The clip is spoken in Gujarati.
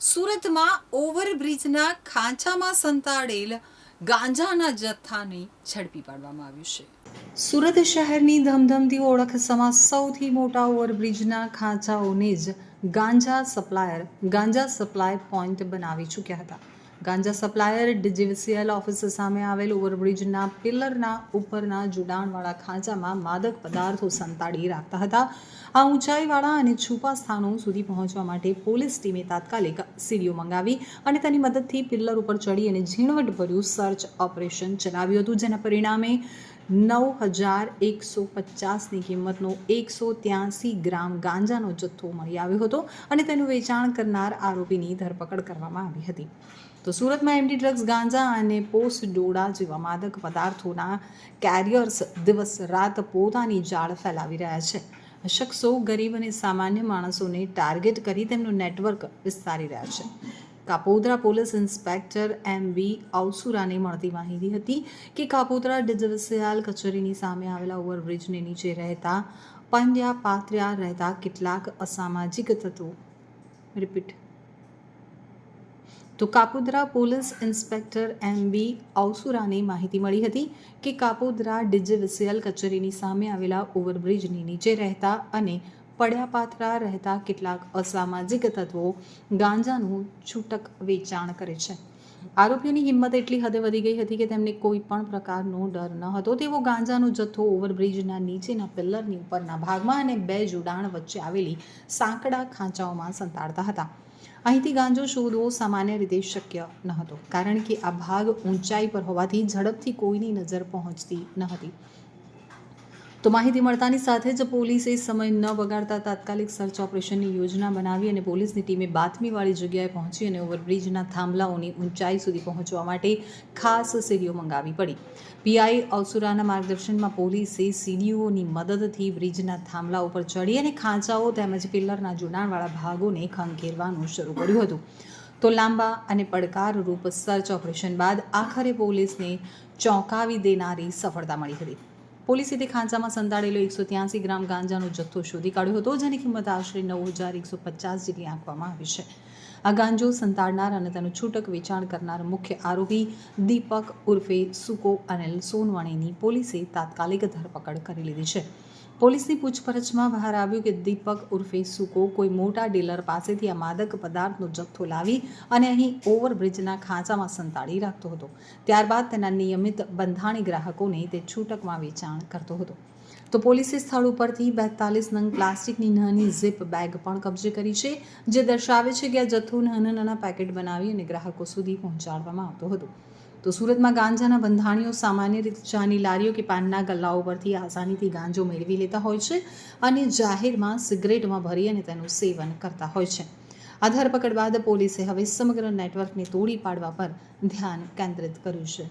સુરતમાં ઓવરબ્રિજના ખાંચામાં સંતાડેલ ગાંજાના જથ્થાને ઝડપી પાડવામાં આવ્યું છે. સુરત શહેરની ધમધમતી ઓળખ સમા સૌથી મોટા ઓવરબ્રિજના ખાંચાઓને જ ganja supplier ganja supply point બનાવી ચૂક્યા હતા. ગાંજા સપ્લાયર ડીજીવીસીએલ ઓફિસ સામે આવેલ ઓવરબ્રિજના પિલરના ઉપરના જોડાણવાળા ખાંચામાં માદક પદાર્થો સંતાડી રાખતા હતા. આ ઊંચાઈવાળા અને છુપા સ્થાનો સુધી પહોંચવા માટે પોલીસ ટીમે તાત્કાલિક સીડીઓ મંગાવી અને તેની મદદથી પિલ્લર ઉપર ચડી અને ઝીણવટભર્યું સર્ચ ઓપરેશન ચલાવ્યું હતું, જેના પરિણામે નવ હજાર એકસો પચાસની કિંમતનો એકસો ત્યાસી ગ્રામ ગાંજાનો જથ્થો મળી આવ્યો હતો અને તેનું વેચાણ કરનાર આરોપીની ધરપકડ કરવામાં આવી હતી. તો સુરતમાં એમડી ડ્રગ્સ ગાંજા અને પોસ્ટ ડોડા જેવા માદક પદાર્થોના કેરિયર્સ દિવસ રાત પોતાની જાળ ફેલાવી રહ્યા છે. શખ્સો ગરીબ અને સામાન્ય માણસોને ટાર્ગેટ કરી તેમનું નેટવર્ક વિસ્તારી રહ્યા છે. Kapodra police inspector M V અવસુરાને મળતી માહિતી હતી કે કાપોદ્રા ડિવિઝિયલ કચેરીની સામે આવેલા ઓવરબ્રિજને નીચે રહેતા પંડ્યા પાત્ર્યા રહેતા કેટલાક અસામાજિક તત્વો. રિપીટ તો Kapodra police inspector M B અવસુરાને માહિતી મળી હતી કે કાપોદ્રા ડિજિવિસિયલ કચેરીની સામે આવેલા ઓવરબ્રિજની નીચે રહેતા અને પડ્યા પાથરા રહેતા કેટલાક અસામાજિક તત્વો ગાંજાનું છૂટક વેચાણ કરે છે. આરોપીઓની હિંમત એટલી હદે વધી ગઈ હતી કે તેમને કોઈ પણ પ્રકારનો ડર ન હતો. તેવો ગાંજાનો જથ્થો ઓવરબ્રિજના નીચેના પિલ્લરની ઉપરના ભાગમાં અને બે જોડાણ વચ્ચે આવેલી સાંકડા ખાંચાઓમાં સંતાડતા હતા. અહીંથી ગાંજો શોધવો સામાન્ય રીતે શક્ય ન હતો, કારણ કે આ ભાગ ઊંચાઈ પર હોવાથી ઝડપથી કોઈની નજર પહોંચતી ન હતી. તો માહિતી મળતાની સાથે જ પોલીસે સમય ન બગાડતા તાત્કાલિક સર્ચ ઓપરેશનની યોજના બનાવી અને પોલીસની ટીમે બાતમીવાળી જગ્યાએ પહોંચી અને ઓવરબ્રિજના થાંભલાઓની ઊંચાઈ સુધી પહોંચવા માટે ખાસ સીડીઓ મંગાવી પડી. પીઆઈ અવસુરાના માર્ગદર્શનમાં પોલીસે સીડીઓની મદદથી બ્રિજના થાંભલા ઉપર ચડી અને ખાંચાઓ તેમજ પિલ્લરના જોડાણવાળા ભાગોને ખંખેરવાનું શરૂ કર્યું હતું. તો લાંબા અને પડકારરૂપ સર્ચ ઓપરેશન બાદ આખરે પોલીસને ચોંકાવી દેનારી સફળતા મળી હતી. પોલીસે તે ખાંચામાં સંતાડેલો એકસો ત્યાસી ગ્રામ ગાંજાનો જથ્થો શોધી કાઢ્યો હતો, જેની કિંમત આશરે નવ હજાર એકસો પચાસ જેટલી આંકવામાં આવી છે. આ ગાંજો સંતાડનાર અને તેનું છૂટક વેચાણ કરનાર મુખ્ય આરોપી દીપક ઉર્ફે સુકો અનિલ સોનવાણીની પોલીસે તાત્કાલિક ધરપકડ કરી લીધી છે. પોલીસની પૂછપરછમાં બહાર આવ્યું કે દીપક ઉર્ફે સુકો કોઈ મોટા ડીલર પાસેથી આ માદક પદાર્થનો જથ્થો લાવી અને અહીં ઓવરબ્રિજના ખાંચામાં સંતાડી રાખતો હતો. ત્યારબાદ તેના નિયમિત બંધાણી ગ્રાહકોને તે છૂટકમાં વેચાણ કરતો હતો. તો પોલીસે સ્થળ ઉપરથી બેતાલીસ નંગ પ્લાસ્ટિકની નાની ઝીપ બેગ પણ કબજે કરી છે, જે દર્શાવે છે કે આ જથ્થો નાના નાના પેકેટ બનાવી અને ગ્રાહકો સુધી પહોંચાડવામાં આવતો હતો. તો સુરતમાં ગાંજાના બંધાણીઓ સામાન્ય રીતે ચાની લારીઓ કે પાનના ગલ્લાઓ પરથી આસાનીથી ગાંજો મેળવી લેતા હોય છે અને જાહેરમાં સિગરેટમાં ભરી અને તેનું સેવન કરતા હોય છે. આ ધરપકડ બાદ પોલીસે હવે સમગ્ર નેટવર્કને તોડી પાડવા પર ધ્યાન કેન્દ્રિત કર્યું છે.